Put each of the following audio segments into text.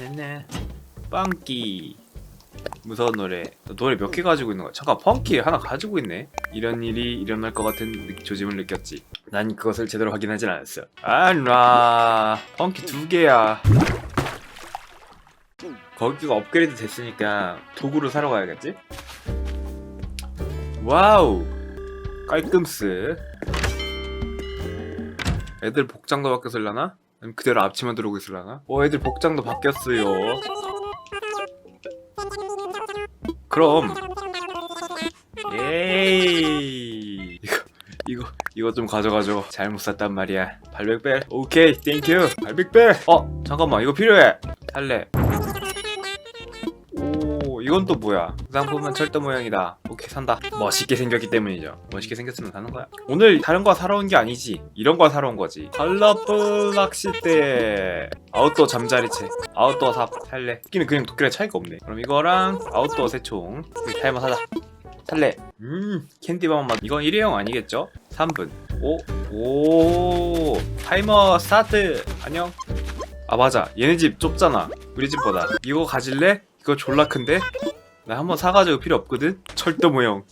네네. 펑키. 무서운 노래. 너 노래 몇 개 가지고 있는 거야? 잠깐, 펑키 하나 가지고 있네. 이런 일이 일어날 것 같은 느- 조짐을 느꼈지. 난 그것을 제대로 확인하진 않았어. 아, 나 펑키 두 개야. 거기가 업그레이드 됐으니까 도구를 사러 가야겠지? 와우 깔끔스 애들 복장도 바뀌었을라나? 아니면 그대로 앞치마 들어오고 있을라나? 어 애들 복장도 바뀌었어요. 그럼. 에이. 이거 이거 이거 좀 가져가죠 잘못 샀단 말이야. 발백벨 오케이 땡큐 발백벨 어 잠깐만 이거 필요해. 오 이건 또 뭐야? 상품은 철도 모양이다. 오케이 산다. 멋있게 생겼기 때문이죠. 멋있게 생겼으면 사는 거야. 오늘 다른 거 사러 온 게 아니지. 이런 거 사러 온 거지. 컬러풀 낚싯대 아웃도어 잠자리채. 아웃도어 삽. 살래. 끼는 그냥 도끼랑 차이가 없네. 그럼 이거랑 아웃도어 새총. 타이머 사자. 살래. 음 캔디밤 맛. 이건 일회용 아니겠죠? 3분. 오 오. 타이머 스타트. 안녕. 아 맞아. 얘네 집 좁잖아. 우리 집보다. 이거 가질래? 이거 졸라 큰데? 나 한번 사가지고 필요 없거든? 철도 모형.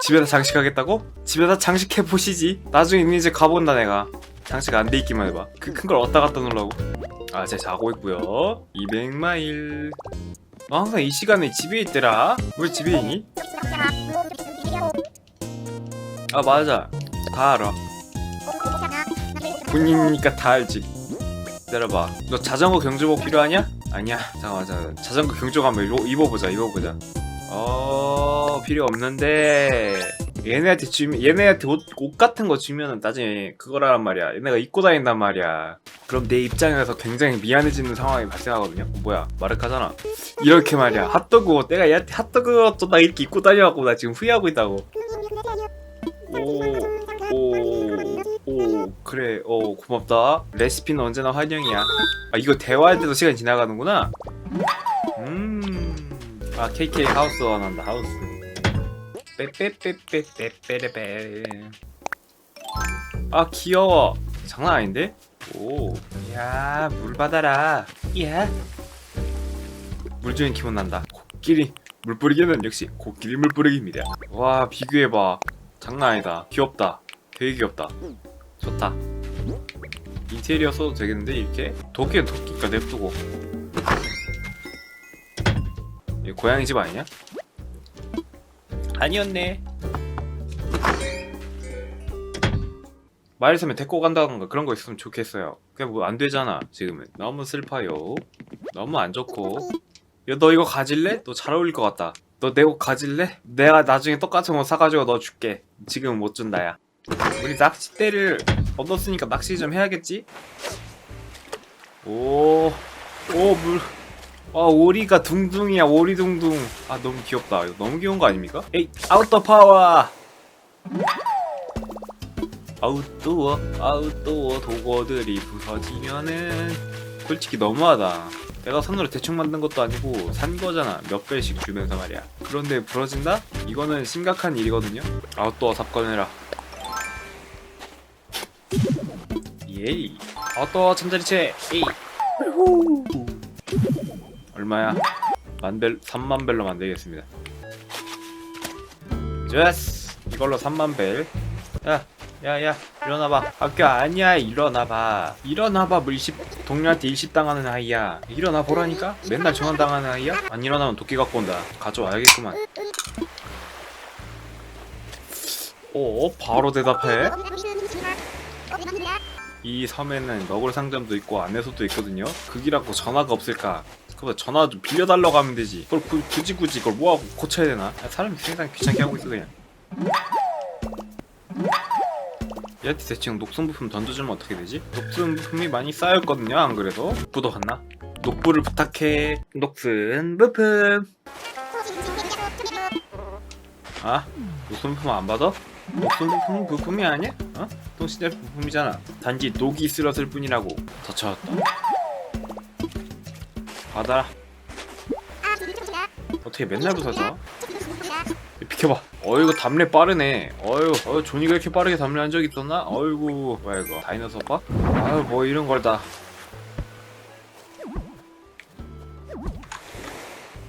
집에다 장식하겠다고? 집에다 장식해 보시지. 나중에 있는 집 가본다 내가. 장식 안 돼 있기만 해봐. 그 큰 걸 왔다 갔다 놓으려고? 아 제가 자고 있고요. 200마일. 너 항상 이 시간에 집에 있더라? 왜 집에 있니? 아 맞아. 다 알아. 군인이니까 다 알지 기다려봐 너 자전거 경주복 필요하냐? 아니야 잠깐만 잠깐만 자전거 경주복 한번 입어, 입어보자 입어보자 어 필요 없는데 얘네한테 주면 얘네한테 옷, 옷 같은 거 주면은 나중에 그거란 말이야 얘네가 입고 다닌단 말이야 그럼 내 입장에서 굉장히 미안해지는 상황이 발생하거든요 뭐야 마르카잖아 이렇게 말이야 핫도그 옷 내가 얘한테 핫도그 옷 줬다 이렇게 입고 다녀갖고 나 지금 후회하고 있다고 오 오 오 그래 어 고맙다. 레시피는 언제나 환영이야. 아 이거 대화할 때도 시간이 지나가는구나. 음아 KK 하우스 원한다 하우스. 빼빼빼빼빼빼빼빼 아 귀여워 장난 아닌데? 오야물 받아라 이야 물 주는 기분 난다. 코끼리 물 뿌리기는 역시 코끼리 물 뿌리기입니다. 와 비교해봐. 장난 아니다. 귀엽다. 되게 귀엽다. 좋다. 인테리어 써도 되겠는데 이렇게? 도끼는 도끼니까 냅두고. 이 고양이 집 아니냐? 아니었네. 마을섬에 데리고 간다던가 그런 거 있으면 좋겠어요. 그게 뭐 안 되잖아 지금은. 너무 슬퍼요. 너무 안 좋고. 야, 너 이거 가질래? 너 잘 어울릴 것 같다. 너 내 옷 가질래? 내가 나중에 똑같은 옷 사가지고 너 줄게. 지금은 못 준다 야 우리 낚싯대를 얻었으니까 낚시 좀 해야겠지? 오, 오, 물. 아, 오리가 둥둥이야, 오리 둥둥. 아, 너무 귀엽다. 이거 너무 귀여운 거 아닙니까? 에이, 아웃도어 파워! 아웃도어, 아웃도어 도구들이 부서지면은 솔직히 너무하다. 내가 손으로 대충 만든 것도 아니고 산 거잖아. 몇 배씩 주면서 말이야. 그런데 부러진다? 이거는 심각한 일이거든요. 아웃도어 삽 꺼내라. 예이 어떠 잠자리채 에이 얼마야 만벨 3만 벨로 만들겠습니다 좋았어 이걸로 3만 벨 야, 야, 야, 일어나봐. 학교 아니야, 일어나봐. 일어나봐, 뭐 일십, 동료한테 일십 당하는 아이야. 일어나 보라니까? 맨날 전화 당하는 아이야? 안 일어나면 도끼 갖고 온다. 가져와야겠구만. 어, 바로 대답해? 이 섬에는 너굴 상점도 있고 안내소도 있거든요. 그기라고 전화가 없을까? 그보다 전화 좀 빌려달라고 하면 되지. 그걸 구- 굳이 굳이 이걸 뭐하고 고쳐야 되나? 아, 사람이 세상 귀찮게 하고 있어 그냥. 얘한테 대충 녹슨 부품 던져주면 어떻게 되지? 녹슨 부품이 많이 쌓였거든요. 안 그래도 부도 갔나? 녹부를 부탁해. 녹슨 부품. 아, 녹슨 부품 안 받아? 부품 부품이 아니야? 어? 동시대 부품이잖아. 단지 녹이 쓸었을 뿐이라고. 다쳤다. 받아라. 어떻게 맨날 부서져? 비켜봐. 어이구 담례 빠르네. 어이구 어 존이가 이렇게 빠르게 담례 한 적 있었나? 어이구 뭐야 이거 다이너서 봐? 아유 뭐 이런 걸다.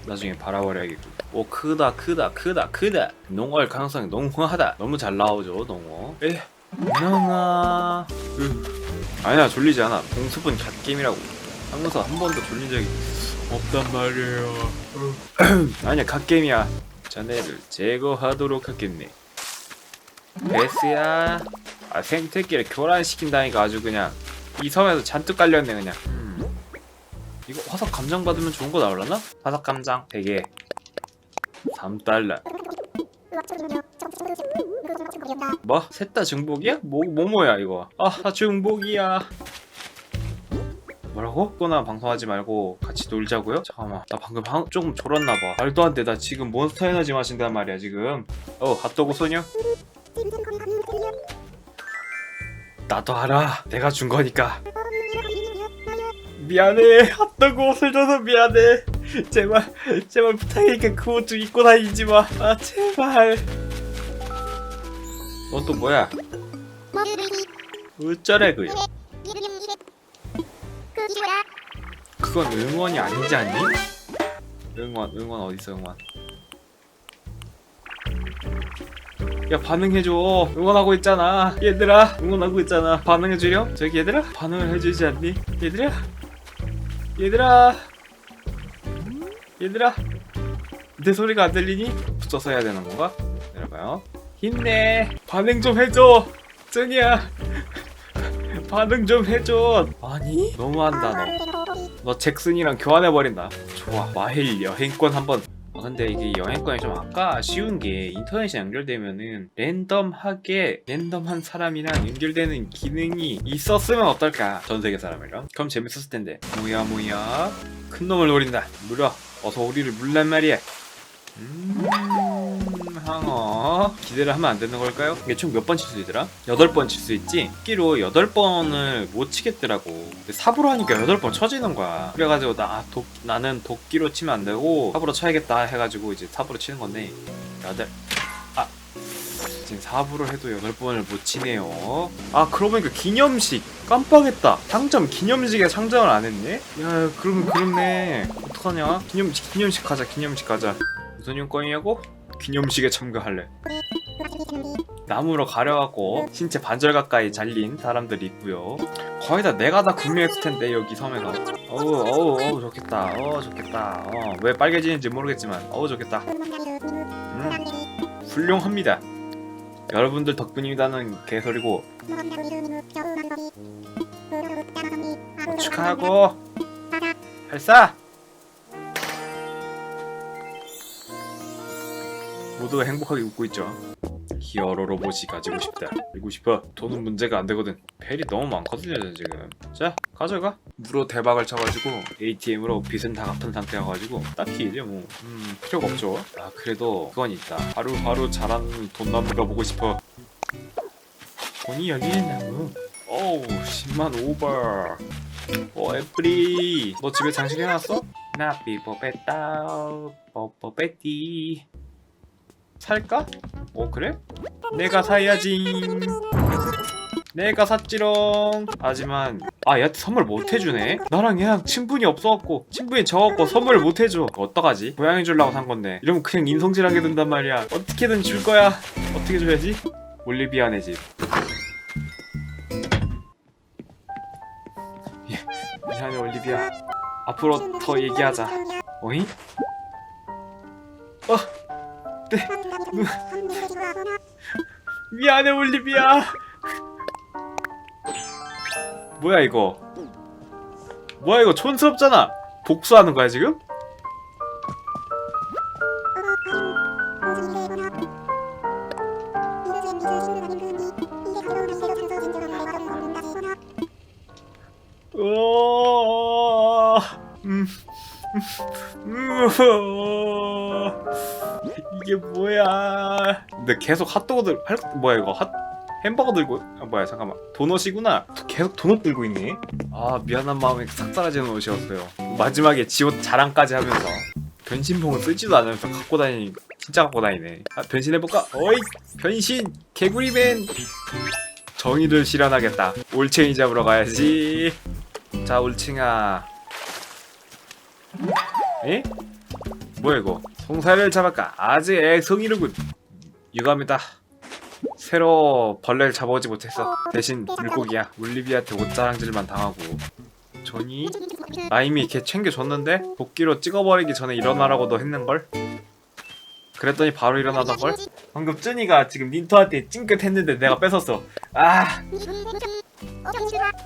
나중에 바라버려야겠군. 오 크다 크다 크다 크다. 농어할 가능성이 농후하다. 너무 잘 나오죠 농어. 에 농아 으. 아니야 졸리지 않아. 공습은 갓게임이라고. 하면서 한 번도 졸린 적이 없단 말이에요. 아니야 갓게임이야. 자네를 제거하도록 하겠네. 베스야. 아 생태끼를 교란시킨다니까 아주 그냥. 이 섬에서 잔뜩 깔렸네 그냥. 음. 이거 화석 감정 받으면 좋은 거 나올라나? 화석 감정. 100개 3달러 뭐? 셋다 중복이야? 뭐, 뭐 뭐야 이거 아나 중복이야 뭐라고? 또나 방송하지 말고 같이 놀자고요? 잠깐만 나 방금 방, 조금 졸았나봐 말도 안 돼 나 지금 몬스터 에너지 마신단 말이야 지금 어 핫도그 소녀? 나도 알아 내가 준 거니까 미안해 핫도그 옷을 줘서 미안해 제발 제발 부탁이니까 그 옷 좀 입고 다니지 마 아 제발. 넌 또 뭐야? 어쩌래 그요 그건 응원이 아니지 않니? 응원 응원 어딨어 응원? 야 반응해줘. 응원하고 있잖아. 얘들아 응원하고 있잖아. 반응해주렴. 저기 얘들아 반응을 해주지 않니? 얘들아? 얘들아 얘들아 내 소리가 안 들리니? 붙여서 해야 되는 건가? 내려봐요. 힘내. 반응 좀 해줘. 쩐이야. 반응 좀 해줘. 아니 너무한다 너. 너 잭슨이랑 교환해버린다. 좋아 마힐 여행권 한번. 아, 근데 이게 여행권이 좀 아까 아쉬운 게 인터넷이 연결되면은 랜덤하게 랜덤한 사람이랑 연결되는 기능이 있었으면 어떨까? 전 세계 사람이랑. 그럼 재밌었을 텐데. 뭐야 뭐야 큰 놈을 노린다. 물어 어서 우리를 물란 말이야 음 항어 기대를 하면 안 되는 걸까요? 이게 총 몇 번 칠 수 있더라? 8번 칠 수 있지? 끼로 8번을 못 치겠더라고 근데 삽으로 하니까 8번 쳐지는 거야 그래가지고 나, 아, 독, 나는 도끼로 치면 안 되고 삽으로 쳐야겠다 해가지고 이제 삽으로 치는 건데 8아 지금 삽으로 해도 8번을 못 치네요. 아 그러고 보니까 기념식. 깜빡했다. 상점 기념식에 상점을 안 했네? 야 그러면 그렇네. 어떡하냐? 기념식 기념식 가자 기념식 가자. 무슨 용건이냐고? 기념식에 참가할래. 나무로 가려갖고 신체 반절 가까이 잘린 사람들이 있고요. 거의 다 내가 다 구매했을 텐데 여기 섬에서. 어우 어우 어우 좋겠다. 어 좋겠다. 어왜 빨개지는지 모르겠지만 어우 좋겠다. 음 훌륭합니다 여러분들 덕분이다는 개소리고 축하하고 발사! 모두 행복하게 웃고 있죠 히어로 로봇이 가지고 싶다. 들고 싶어? 돈은 문제가 안 되거든. 펠이 너무 많거든요 지금. 자 가져가. 무로 대박을 쳐가지고 ATM으로 빚은 다 갚은 상태여가지고 딱히 이제 뭐 음, 필요가 없죠. 아 그래도 그건 있다. 하루하루 자라는 돈나무가 보고 싶어. 돈이 여기에 나무. 오우 10만 오버 오 애플이. 너 집에 장식 해놨어? 나비 뽀빼따 뽀뽀빼띠 살까? 어 그래? 내가 사야지 내가 샀지롱 하지만 아 얘한테 선물 못 해주네 나랑 얘랑 친분이 없어갖고 친분이 적었고 선물을 못 해줘 어떡하지? 고양이 주려고 산 건데 이러면 그냥 인성질하게 된단 말이야 어떻게든 줄 거야 어떻게 줘야지? 올리비아네 집 예, 미안해 올리비아 앞으로 더 얘기하자 어이? 어, 네. 미안해 올리비아. 뭐야 이거? 뭐야 이거 촌스럽잖아. 복수하는 거야 지금? 오, 음, 음, 음, 근데 계속 핫도그 들 할 뭐야 이거 핫 햄버거 들고 아 뭐야 잠깐만. 도넛이구나. 계속 도넛 들고 있네 아 미안한 마음에 싹 사라지는 옷이었어요. 마지막에 지옷 자랑까지 하면서. 변신봉을 쓰지도 않으면서 갖고 다니니 진짜 갖고 다니네. 아 변신해볼까? 어이 변신! 개구리맨! 정의를 실현하겠다. 올챙이 잡으러 가야지. 자 올챙아. 에? 뭐야 이거? 송사를 잡았까 아직 애송이로군 유감이다. 새로 벌레를 잡아오지 못했어 대신 물고기야. 울리비한테 옷자랑질만 당하고. 전이 나 이미 걔 챙겨줬는데 도끼로 찍어버리기 전에 일어나라고도 했는걸? 그랬더니 바로 일어나던걸? 방금 쯔니가 지금 닌토한테 찡긋했는데 내가 뺏었어. 아!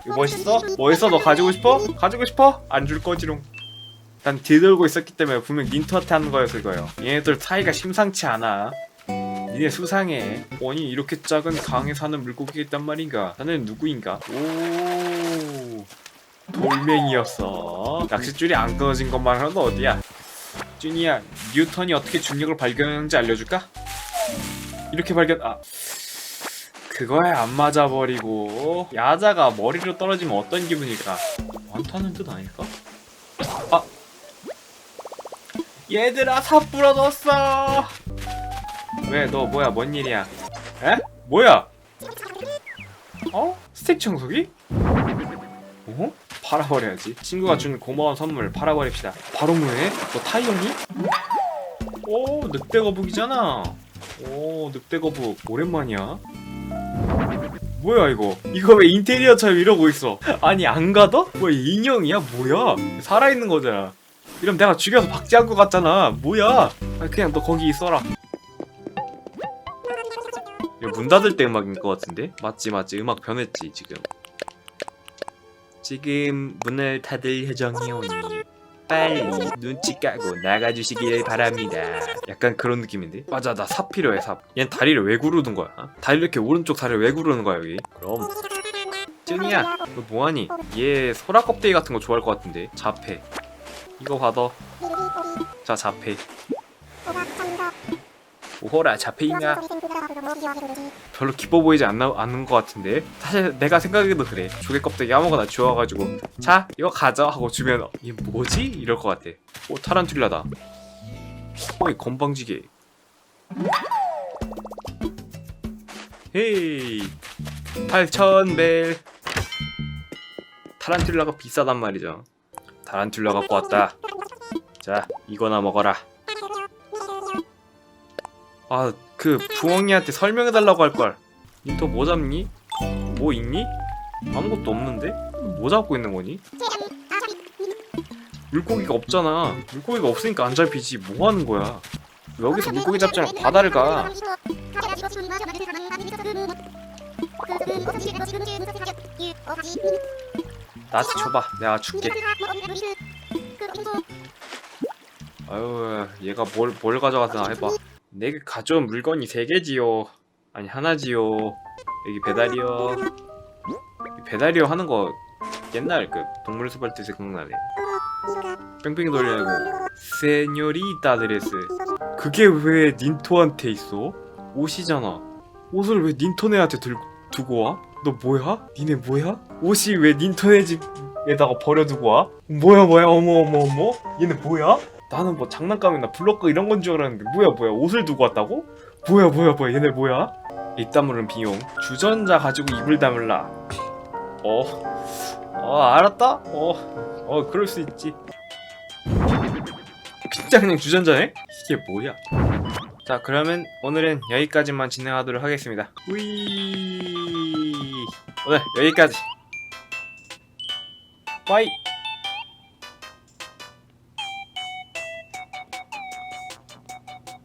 이거 멋있어? 멋있어? 너 가지고 싶어? 가지고 싶어? 안 줄 거지롱. 난 뒤들고 있었기 때문에 분명 닌토한테 하는 거였을 거예요. 얘네들 사이가 심상치 않아 니네 수상해. 아니 이렇게 작은 강에 사는 물고기가 있단 말인가? 나는 누구인가? 오. 돌멩이였어. 낚싯줄이 안 끊어진 것만으로도 어디야? 쭈니야 뉴턴이 어떻게 중력을 발견했는지 알려줄까? 이렇게 발견 아. 그거에 안 맞아버리고. 야자가 머리로 떨어지면 어떤 기분일까? 많다는 뜻 아닐까? 아. 얘들아 삽 부러졌어 왜 너 뭐야 뭔 일이야? 에? 뭐야? 어? 스택 청소기? 어? 팔아버려야지. 친구가 준 고마운 선물 팔아버립시다. 바로 뭐해? 너 타이어니? 오 늑대 거북이잖아. 오 늑대 거북. 오랜만이야. 뭐야 이거? 이거 왜 인테리어처럼 이러고 있어. 아니 안 가둬? 뭐야 인형이야? 뭐야? 살아있는 거잖아. 이러면 내가 죽여서 박제한 거 같잖아. 뭐야? 아, 그냥 너 거기 있어라 이거 문 닫을 때 음악인 것 같은데? 맞지 맞지 음악 변했지 지금 지금 문을 닫을 예정이오니 빨리 눈치 까고 나가주시길 바랍니다 약간 그런 느낌인데? 맞아 나 삽 필요해 삽얜 다리를 왜 구르는 거야? 어? 다리 이렇게 오른쪽 다리를 왜 구르는 거야 여기? 그럼 จึ이야 너 뭐하니? 얘 소라 껍데기 같은 거 좋아할 것 같은데 자폐 이거 받아 자 자폐 오호라 자폐인가? 별로 기뻐 보이지 않나, 않는 것 같은데. 사실 내가 생각해도 그래. 조개 껍데기 아무거나 주워가지고 자 이거 가져 하고 주면 이게 뭐지? 이럴 것 같아. 오 타란툴라다. 어이 건방지게. 헤이 8,000벨. 타란툴라가 비싸단 말이죠. 타란툴라 갖고 왔다. 자 이거나 먹어라 아 그 부엉이한테 설명해달라고 할걸 닌토 뭐 잡니? 뭐 있니? 아무것도 없는데? 뭐 잡고 있는 거니? 물고기가 없잖아 물고기가 없으니까 안 잡히지 뭐 하는 거야 여기서 물고기 잡자면 바다를 가 나한테 줘봐 내가 줄게 아유 얘가 뭘, 뭘 가져가서나 해봐 내게 가져온 물건이 세 개지요 아니 하나지요 여기 배달이요 이 배달이요 하는 거 옛날 그 동물 수발 때 생각나네 뺑뺑이 돌리고 세뇨리타 드레스 그게 왜 닌토한테 있어? 옷이잖아 옷을 왜 닌토네한테 들, 두고 와? 너 뭐야? 니네 뭐야? 옷이 왜 닌토네 집에다가 버려두고 와? 뭐야 뭐야 어머 어머 어머 얘네 뭐야? 나는 뭐 장난감이나 블럭거 이런 건 줄 알았는데 뭐야 뭐야? 옷을 두고 왔다고? 뭐야 뭐야 뭐야? 얘네 뭐야? 이따 물은 비용. 주전자 가지고 입을 다물라. 어? 어 알았다? 어, 어 그럴 수 있지. 진짜 그냥 주전자네? 이게 뭐야? 자 그러면 오늘은 여기까지만 진행하도록 하겠습니다. 우이 오늘 여기까지. 빠이